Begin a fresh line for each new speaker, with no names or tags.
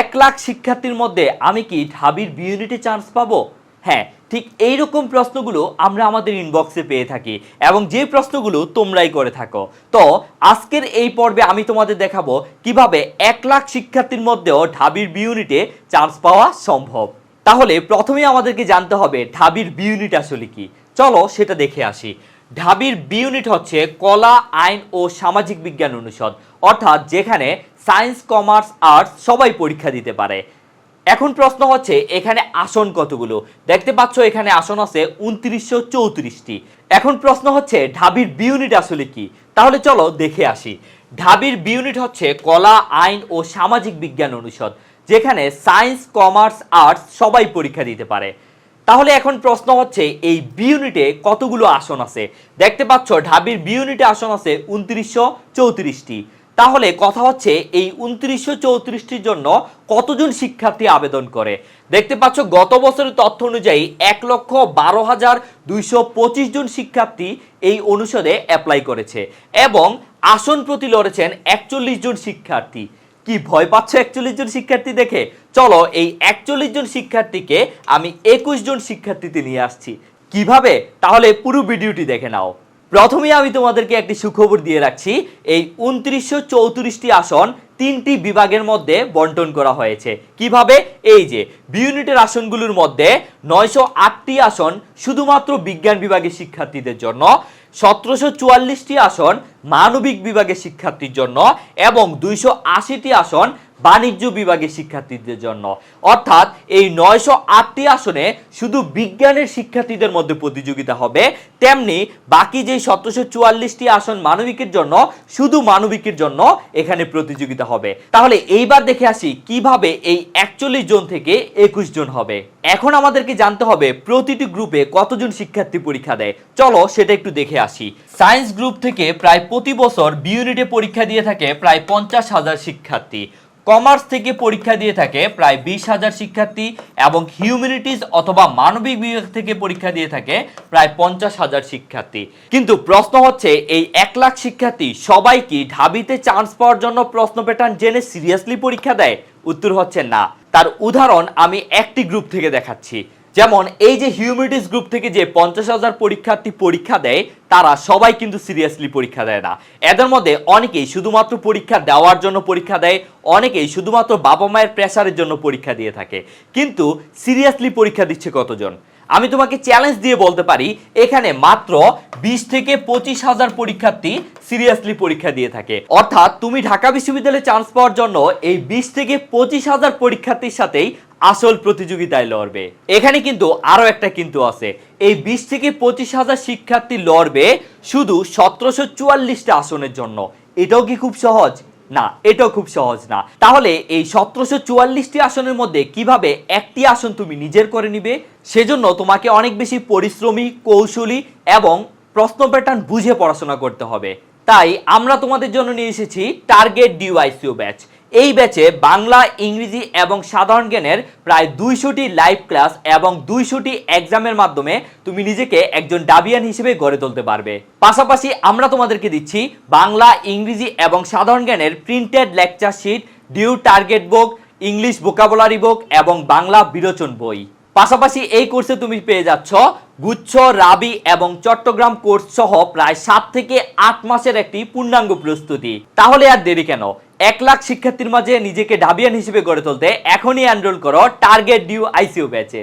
এক লাখ শিক্ষার্থীর মধ্যে আমি কি ঢাবির বি ইউনিটে চান্স পাবো? হ্যাঁ ঠিক এই রকম প্রশ্নগুলো আমরা আমাদের ইনবক্সে পেয়ে থাকি এবং যে প্রশ্নগুলো তোমরাই করে থাকো। তো, আজকের এই পর্বে আমি তোমাদের দেখাবো কীভাবে এক লাখ শিক্ষার্থীর মধ্যেও ঢাবির বিউনিটে চান্স পাওয়া সম্ভব। তাহলে প্রথমেই আমাদেরকে জানতে হবে ঢাবির বিউনিট আসলে কি। চলো সেটা দেখে আসি। ঢাবির বি ইউনিট হচ্ছে কলা, আইন ও সামাজিক বিজ্ঞান অনুষদ। অর্থাৎ যেখানে সায়েন্স, কমার্স, আর্টস সবাই পরীক্ষা দিতে পারে। এখন প্রশ্ন হচ্ছে, এখানে আসন কতগুলো? দেখতে পাচ্ছ, এখানে আসন আছে উনত্রিশশো চৌত্রিশটি। এখন প্রশ্ন হচ্ছে, ঢাবির বি ইউনিট আসলে কি? তাহলে চলো দেখে আসি। ঢাবির বি ইউনিট হচ্ছে কলা, আইন ও সামাজিক বিজ্ঞান অনুষদ, যেখানে সায়েন্স, কমার্স, আর্টস সবাই পরীক্ষা দিতে পারে। তাহলে এখন প্রশ্ন হচ্ছে, এই বি ইউনিটে কতগুলো আসন আছে? দেখতে পাচ্ছ, ঢাবির বি ইউনিটে আসন আছে উনত্রিশশো চৌত্রিশটি। তাহলে কথা হচ্ছে, এই উনত্রিশশো চৌত্রিশটির জন্য কতজন শিক্ষার্থী আবেদন করে? দেখতে পাচ্ছ, গত বছরের তথ্য অনুযায়ী এক লক্ষ বারো হাজার দুইশো পঁচিশ জন শিক্ষার্থী এই অনুষদে অ্যাপ্লাই করেছে এবং আসন প্রতি লড়েছেন একচল্লিশ জন শিক্ষার্থী। কি ভয় পাচ্ছ একচল্লিশ জন শিক্ষার্থী দেখে? চলো এই একচল্লিশ জন শিক্ষার্থীকে আমি একুশ জন শিক্ষার্থীতে নিয়ে আসছি। কীভাবে? তাহলে পুরো ভিডিওটি দেখে নাও। প্রথমেই আমি তোমাদেরকে একটি সুখবর দিয়ে রাখছি। এই উনত্রিশশো চৌত্রিশটি আসন তিনটি বিভাগের মধ্যে বন্টন করা হয়েছে। কীভাবে? এই যে, বি ইউনিটের আসনগুলোর মধ্যে নয়শো আটটি আসন শুধুমাত্র বিজ্ঞান বিভাগের শিক্ষার্থীদের জন্য। সতেরোশো চুয়াল্লিশটি আসন মানবিক বিভাগের শিক্ষার্থীর জন্য এবং দুইশো আশিটি আসন বাণিজ্য বিভাগের শিক্ষার্থীদের জন্য। অর্থাৎ এই নয়শো আটটি আসনে শুধু বিজ্ঞানের শিক্ষার্থীদের মধ্যে প্রতিযোগিতা হবে, তেমনি বাকি যে সতেরোশো চুয়াল্লিশটি আসন মানবিকের জন্য, শুধু মানবিকের জন্য এখানে প্রতিযোগিতা হবে। তাহলে এইবার দেখে আসি কীভাবে এই একচল্লিশ জন থেকে একুশ জন হবে। এখন আমাদেরকে জানতে হবে প্রতিটি গ্রুপে কতজন শিক্ষার্থী পরীক্ষা দেয়। চলো সেটা একটু দেখে আসি। সায়েন্স গ্রুপ থেকে প্রায় প্রতি বছর বি ইউনিটে পরীক্ষা দিয়ে থাকে প্রায় পঞ্চাশ হাজার শিক্ষার্থী। কমার্স থেকে পরীক্ষা দিয়ে থাকে, প্রায় বিশ হাজার শিক্ষার্থী এবং হিউম্যানিটিস অথবা মানবিক বিভাগ থেকে পরীক্ষা দিয়ে থাকে, প্রায় পঞ্চাশ হাজার শিক্ষার্থী। কিন্তু প্রশ্ন হচ্ছে, এই এক লাখ শিক্ষার্থী সবাই কি ঢাবিতে চান্স পাওয়ার জন্য প্রশ্ন প্যাটার্ন জেনে সিরিয়াসলি পরীক্ষা দেয়? উত্তর হচ্ছে না। তার উদাহরণ আমি একটি গ্রুপ থেকে দেখাচ্ছি। যেমন এই যে হিউম্যানিটিস গ্রুপ থেকে যে পঞ্চাশ হাজার পরীক্ষার্থী পরীক্ষা দেয়, তারা সবাই কিন্তু সিরিয়াসলি পরীক্ষা দেয় না। এদের মধ্যে অনেকেই শুধুমাত্র পরীক্ষা দেওয়ার জন্য পরীক্ষা দেয়, অনেকেই শুধুমাত্র বাবা মায়ের প্রেশারের জন্য পরীক্ষা দিয়ে থাকে। কিন্তু সিরিয়াসলি পরীক্ষা দিচ্ছে কতজন? আমি তোমাকে চ্যালেঞ্জ দিয়ে বলতে পারি, এখানে মাত্র বিশ থেকে পঁচিশ হাজার পরীক্ষার্থী সিরিয়াসলি পরীক্ষা দিয়ে থাকে। অর্থাৎ তুমি ঢাকা বিশ্ববিদ্যালয়ে চান্স পাওয়ার জন্য এই বিশ থেকে পঁচিশ হাজার পরীক্ষার্থীর সাথেই আসল প্রতিযোগিতায় লড়বে। এখানে কিন্তু আরও একটা কিন্তু আছে। এই বিশ থেকে পঁচিশ হাজার শিক্ষার্থী লড়বে শুধু সতেরোশো চুয়াল্লিশটা আসনের জন্য। এটাও কি খুব সহজ? না, এটাও খুব সহজ না। তাহলে এই সতেরোশো চুয়াল্লিশটি আসনের মধ্যে কীভাবে একটি আসন তুমি নিজের করে নিবে, সেজন্য তোমাকে অনেক বেশি পরিশ্রমী, কৌশলী এবং প্রশ্ন প্যাটার্ন বুঝে পড়াশোনা করতে হবে। তাই আমরা তোমাদের জন্য নিয়ে এসেছি টার্গেট ডিউআইসিও ব্যাচ এই ব্যাচে বাংলা, ইংরেজি এবং সাধারণ জ্ঞানের প্রায় দুইশোটি লাইভ ক্লাস এবং দুইশোটি এক্সামের মাধ্যমে তুমি নিজেকে একজন ডাবিয়ান হিসেবে গড়ে তুলতে পারবে। পাশাপাশি আমরা তোমাদেরকে দিচ্ছি বাংলা, ইংরেজি এবং সাধারণ জ্ঞানের printed lecture sheet due target book English vocabulary book এবং বাংলা বিরোচন বই। পাশাপাশি এই কোর্সে তুমি পেয়ে যাচ্ছ গুচ্ছ, রাবি এবং চট্টগ্রাম কোর্স সহ প্রায় সাত থেকে আট মাসের একটি পূর্ণাঙ্গ প্রস্তুতি। তাহলে আর দেরি কেন? এক লাখ শিক্ষার্থীর মাঝে নিজেকে ডাবিয়ান হিসেবে গড়ে তুলতে এখনই এনরোল করো টার্গেট ডিউ আইসিউ ব্যাচে।